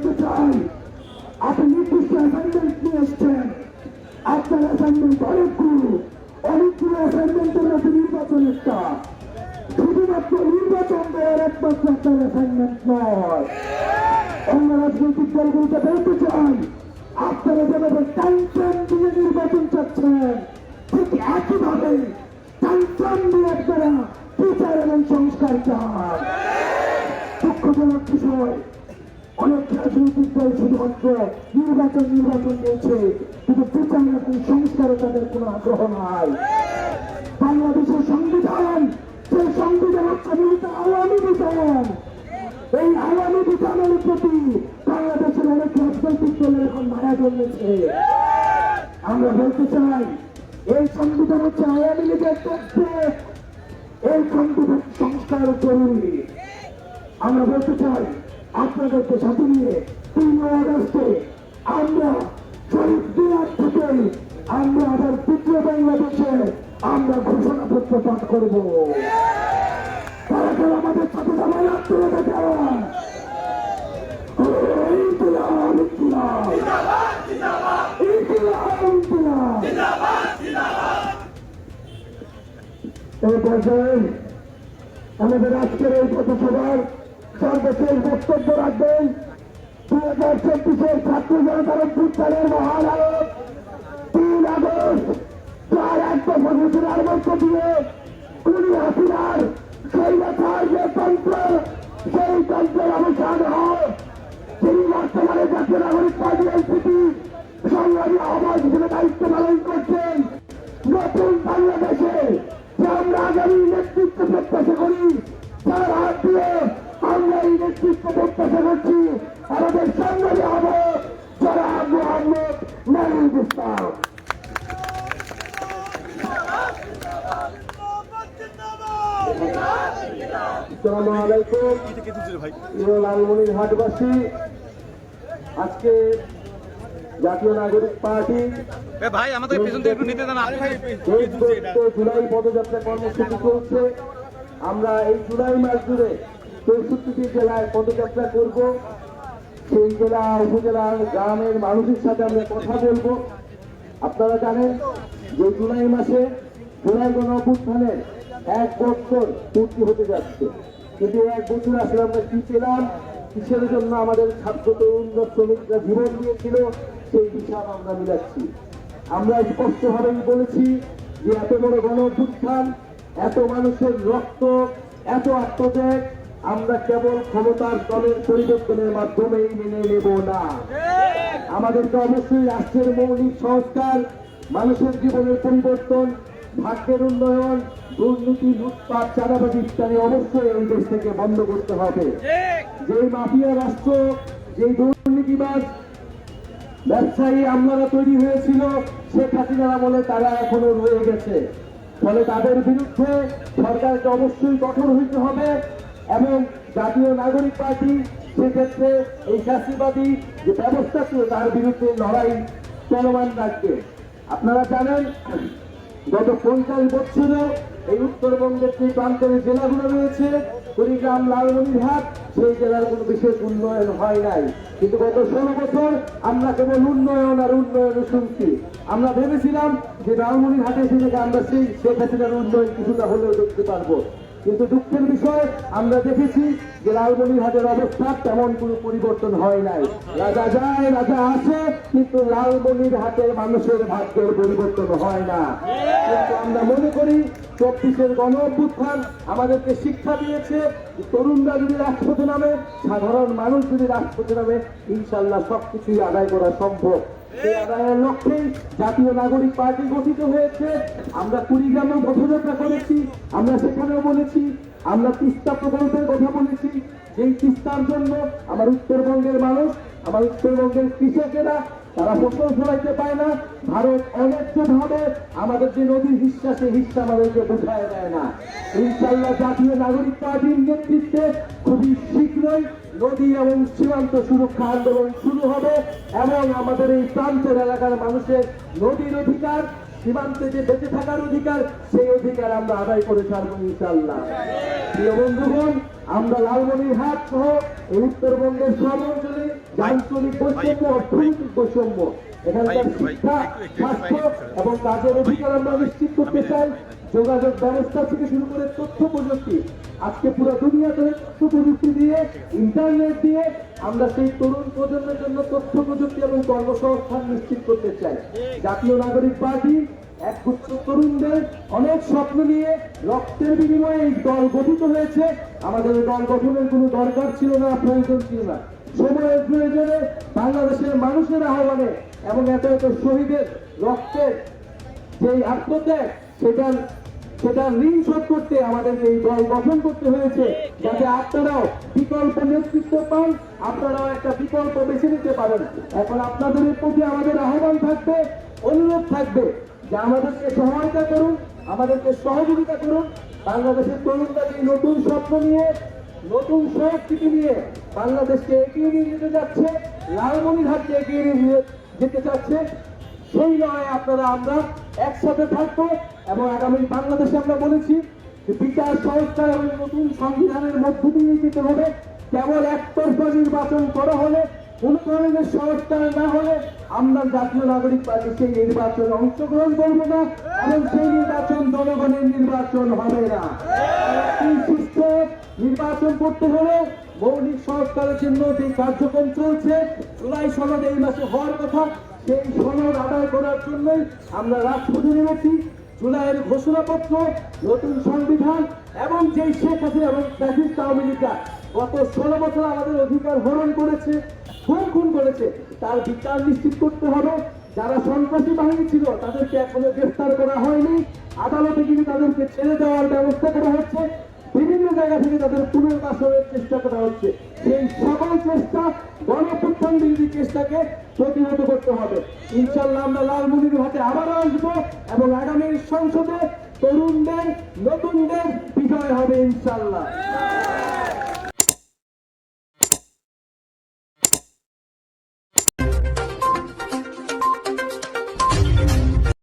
বলতে চাই। আপনি নির্দিষ্ট অ্যাসাইনমেন্ট নিয়ে এসছেন। আপনার অ্যাসাইনমেন্ট অনেকগুলো। অনেকগুলো অ্যাসাইনমেন্টের মধ্যে নির্বাচন একটা। শুধুমাত্র নির্বাচন দেওয়ার একমাত্র আপনার অ্যাসাইনমেন্ট নয়। অন্য রাজনৈতিক দলগুলোকে বলতে চাই, আপনারা যেভাবে টাইম দিয়ে নির্বাচন চাচ্ছেন, ঠিক একইভাবে টাইম দিয়ে আপনারা বিচার এবং সংস্কার চান। দুঃখজনক বিষয়। অনেক দল শুধুমাত্র নির্বাচন নির্বাচন দিয়েছে কিন্তু বিচার এবং সংস্কারে তাদের কোনো আগ্রহ নাই। বাংলাদেশের সংবিধান, সেই সংবিধান মূলত আওয়ামী বিধান এই আওয়ামী বিধানের প্রতি বাংলাদেশের অনেক রাজনৈতিক দলের এখন মায়া জন্মেছে। আমরা বলতে চাই, এই সংবিধান হচ্ছে আওয়ামী লীগের এই সংবিধান সংস্কার জরুরি। আমরা বলতে চাই আপনাদেরকে সাথে নিয়ে তিন আগস্টে আমরা শহীদ দিনার থেকে আমরা আবার তৃতীয় বাংলাদেশে আমরা ঘোষণাপত্র পাঠ করব। তারা কেউ আমাদের সাথে সবাই এই পর্যায়ে আমাদের আজকের এই পথসভার সর্বশেষ বক্তব্য রাখবেন। দু হাজার চব্বিশের ছাত্র জনতার অভ্যুত্থানের মহান তিন আগস্ট প্রায় এক বছর হুজুরার মধ্য দিয়ে কুড়ি হাসিনার স্বৈরাচার যে তন্ত্র, সেই তন্ত্রের অবসান হয়। তিনি বর্তমানে জাতীয় নাগরিক পার্টি এনসিপি সংগ্রামী আহ্বান হিসেবে দায়িত্ব পালন করছেন। নতুন বাংলাদেশে যে আমরা আগামী নেতৃত্ব প্রত্যাশা করি, তার হাত দিয়ে প্রত্যাশা করছি আমাদের সংগ্রামী আহ্বায়ক যারা মোহাম্মদ নারিদ ইসলাম। আসসালামু আলাইকুম। প্রিয় লালমনির হাটবাসী আজকে জাতীয় নাগরিক পার্টি ভাই আমাদের পেছন থেকে একটু নিতে দেন আরে জুলাই পদযাত্রা কর্মসূচি চলছে। আমরা এই জুলাই মাস জুড়ে চৌষট্টিটি জেলায় পদযাত্রা করব। সেই জেলা উপজেলার গ্রামের মানুষের সাথে আমরা কথা বলব। আপনারা জানেন যে জুলাই মাসে জুলাই গণ এক বছর পূর্তি হতে যাচ্ছে। কিন্তু এক বছর আসলে আমরা কি পেলাম? কিসের জন্য আমাদের ছাত্র তরুণ শ্রমিকরা জীবন দিয়েছিল, সেই হিসাব আমরা মিলাচ্ছি। আমরা স্পষ্টভাবেই বলেছি যে এত বড় গণ অভ্যুত্থান, এত মানুষের রক্ত, এত আত্মত্যাগ আমরা কেবল ক্ষমতার দলের পরিবর্তনের মাধ্যমেই মেনে নেব না। আমাদেরকে অবশ্যই রাষ্ট্রের মৌলিক সংস্কার, মানুষের জীবনের পরিবর্তন, ভাগ্যের উন্নয়ন, দুর্নীতি, লুটপাট, চাঁদাবাজি ইত্যাদি অবশ্যই এই দেশ থেকে বন্ধ করতে হবে। যে মাফিয়া রাষ্ট্র, যেই দুর্নীতিবাজ ব্যবসায়ী আমলারা তৈরি হয়েছিল, শেখ হাসিনার আমলে তারা এখনও রয়ে গেছে। ফলে তাদের বিরুদ্ধে সরকারকে অবশ্যই কঠোর হইতে হবে। এবং জাতীয় নাগরিক পার্টি সেক্ষেত্রে এই শাস্তিবাদী যে ব্যবস্থা ছিল তার বিরুদ্ধে লড়াই চলমান রাখবে আপনারা জানেন, গত পঞ্চাশ বছরে এই উত্তরবঙ্গের যে প্রান্তের জেলাগুলো রয়েছে, কুড়িগ্রাম, লালমনিরহাট, সেই জেলার কোনো বিশেষ উন্নয়ন হয় নাই। কিন্তু গত ষোলো বছর আমরা কেবল উন্নয়ন আর উন্নয়ন শুনছি আমরা ভেবেছিলাম যে লালমনিরহাটে এসে থেকে আমরা সেই শেখ হাসিনার উন্নয়ন কিছুটা হলেও দেখতে পারব। কিন্তু দুঃখের বিষয়, আমরা দেখেছি যে লালমনিরহাটের অবস্থা তেমন কোনো পরিবর্তন হয় নাই। রাজা যায়, রাজা আসে, কিন্তু লালমনিরহাটের মানুষের ভাগ্যের পরিবর্তন হয় না। কিন্তু আমরা মনে করি, চব্বিশের গণ অভ্যুত্থান আমাদেরকে শিক্ষা দিয়েছে তরুণরা যদি রাষ্ট্রপতি নামে, সাধারণ মানুষ যদি রাজপথে নামে, ইনশাল্লাহ সবকিছুই আদায় করা সম্ভব। লক্ষ্যেই জাতীয় নাগরিক পার্টি গঠিত হয়েছে। আমরা কুড়িগ্রামেও পথযাত্রা করেছি, আমরা সেখানেও বলেছি, আমরা তিস্তা প্রকল্পের কথা বলেছি। যেই তিস্তার জন্য আমার উত্তরবঙ্গের মানুষ, আমার উত্তরবঙ্গের কৃষকেরা, তারা ফসল ফলাইতে পায় না। ভারত অন্যায্য ভাবে আমাদের যে নদীর হিস্সা, সেই হিস্সা আমাদেরকে বোঝায় দেয় না। ইনশাল্লাহ জাতীয় নাগরিক পার্টির নেতৃত্বে খুবই শীঘ্রই নদী এবং সীমান্ত সুরক্ষা আন্দোলন শুরু হবে এবং আমাদের এই প্রান্তের এলাকার মানুষের নদীর অধিকার সীমান্তে যে বেঁচে থাকার অধিকার সেই অধিকার আমরা আদায় করে ছাড়বো ইনশাল্লাহ প্রিয় বন্ধুগণ আমরা লালমনিরহাট সহ এই উত্তরবঙ্গের সব অঞ্চলে আঞ্চলিক বৈষম্য অর্থনৈতিক বৈষম্য এখানকার শিক্ষা স্বাস্থ্য এবং কাজের অধিকার আমরা নিশ্চিত করতে চাই। যোগাযোগ ব্যবস্থা থেকে শুরু করে তথ্য প্রযুক্তি। আজকে পুরো দুনিয়া ধরে তথ্য প্রযুক্তি দিয়ে ইন্টারনেট দিয়ে আমরা সেই তরুণ প্রজন্মের জন্য তথ্য প্রযুক্তি এবং কর্মসংস্থান নিশ্চিত করতে চাই। জাতীয় নাগরিক পার্টি একগুচ্ছ তরুণদের অনেক স্বপ্ন নিয়ে রক্তের বিনিময়ে এই দল গঠিত হয়েছে। আমাদের দল গঠনের কোনো দরকার ছিল না, প্রয়োজন ছিল না। সময়ের প্রয়োজনে বাংলাদেশের মানুষের আহ্বানে এবং এত এত শহীদের রক্তের যে আত্মত্যাগ, সেটার সেটা ঋণ শোধ করতে আমাদেরকে এই দল গঠন করতে হয়েছে। যাতে আপনারাও বিকল্প নেতৃত্ব পান, আপনারাও একটা বিকল্প বেছে নিতে পারেন। এখন আপনাদের প্রতি আমাদের আহ্বান থাকবে, অনুরোধ থাকবে যে আমাদেরকে সহায়তা করুন, আমাদেরকে সহযোগিতা করুন। বাংলাদেশের তরুণরা যে নতুন স্বপ্ন নিয়ে, নতুন সংস্কৃতি নিয়ে বাংলাদেশকে এগিয়ে নিয়ে যেতে যাচ্ছে, লালমনিরহাটকে এগিয়ে নিয়ে যেতে চাচ্ছে সেই লড়াই আপনারা আমরা একসাথে থাকব এবং আগামী বাংলাদেশে আমরা বলেছি বিচার সংস্কার এবং নতুন সংবিধানের মধ্য দিয়ে যেতে হবে। কেবল একতরফা নির্বাচন করা হলে, কোন ধরনের সংস্কার না হলে আমরা জাতীয় নাগরিক পার্টি সেই নির্বাচনে অংশগ্রহণ করব না এবং সেই নির্বাচন জনগণের নির্বাচন হবে না। সুস্থ নির্বাচন করতে হলে মৌলিক সংস্কারের জন্য যে কার্যক্রম চলছে, জুলাই সনদ এই মাসে হওয়ার কথা। সেই সনদ আদায় করার জন্যই আমরা রাজপথে নেমেছি জুলাইয়ের ঘোষণাপত্র, নতুন সংবিধান এবং যেই শেখ হাসিনা এবং ফ্যাসিস্ট আওয়ামী গত ষোলো বছর আমাদের অধিকার হরণ করেছে, খুন খুন করেছে, তার বিচার নিশ্চিত করতে হবে। যারা সন্ত্রাসী বাহিনী ছিল, তাদেরকে এখনও গ্রেফতার করা হয়নি। আদালতে কিন্তু তাদেরকে ছেড়ে দেওয়ার ব্যবস্থা করা হচ্ছে। জায়গা থেকে তাদের পুনর্বাসনের চেষ্টা করা হচ্ছে। সেই সকল চেষ্টা গণপ্রথম বিরোধী চেষ্টাকে প্রতিহত করতে হবে। ইনশাল্লাহ আমরা লালমনির হাতে আবারও আসব এবং আগামী সংসদে তরুণদের, নতুনদের বিজয় হবে ইনশাল্লাহ